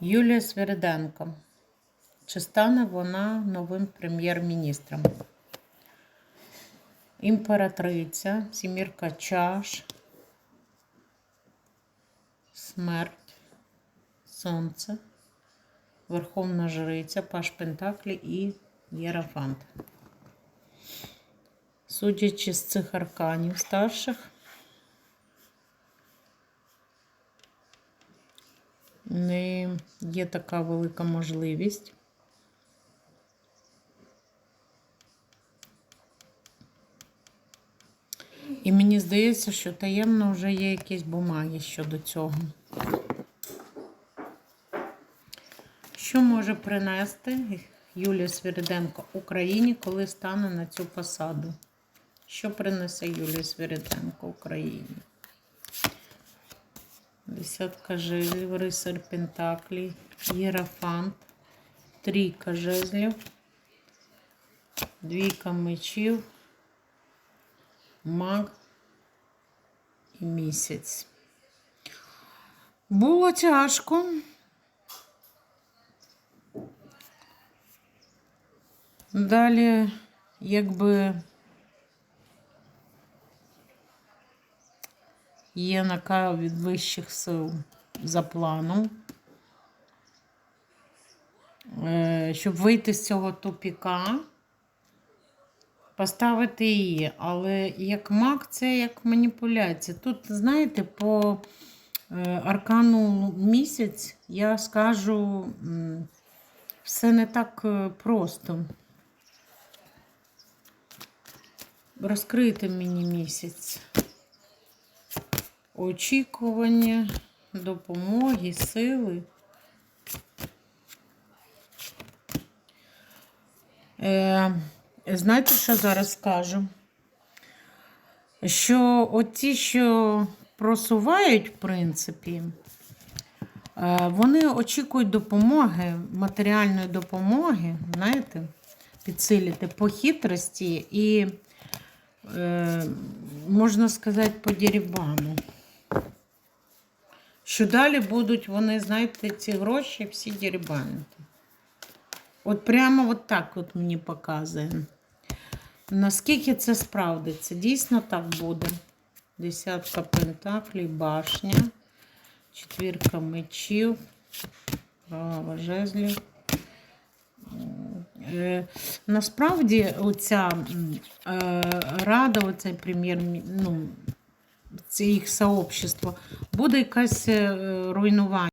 Юлія Свириденко. Чи стане вона новим прем'єр-міністром? Імператриця, сімірка чаш, смерть, сонце, Верховна Жриця, Паш Пентаклі і Єрафант. Судячи з цих арканів старших, не є така велика можливість. І мені здається, що таємно вже є якісь бумаги щодо цього. Що може принести Юлія Свириденко Україні, коли стане на цю посаду? Що принесе Юлія Свириденко Україні? Десятка жезлів, рицар Пентаклі, Єрафант, трійка жезлів, двійка мечів, маг і місяць. Було тяжко. Далі, якби є наказ від вищих сил за планом, Е, щоб вийти з цього тупіка, поставити її. Але як маг, це як маніпуляція. Тут, знаєте, по е, аркану місяць я скажу, все не так е, просто. Розкрити мені місяць. Очікування, допомоги, сили. Е, знаєте, що зараз скажу? Що оті, що просувають, в принципі, е, вони очікують допомоги, матеріальної допомоги, знаєте, підсилити по хитрості і, е, можна сказати, по дерибану. Що далі будуть вони, знаєте, ці гроші всі дерибанити. От прямо от так от мені показує. Наскільки це справдиться? Дійсно так буде. Десятка пентаклей, башня, четвірка мечів, права жезлів. Е, Насправді, оця е, рада, оцей прем'єр, ну, це їх сообщество, буде якесь е, руйнування.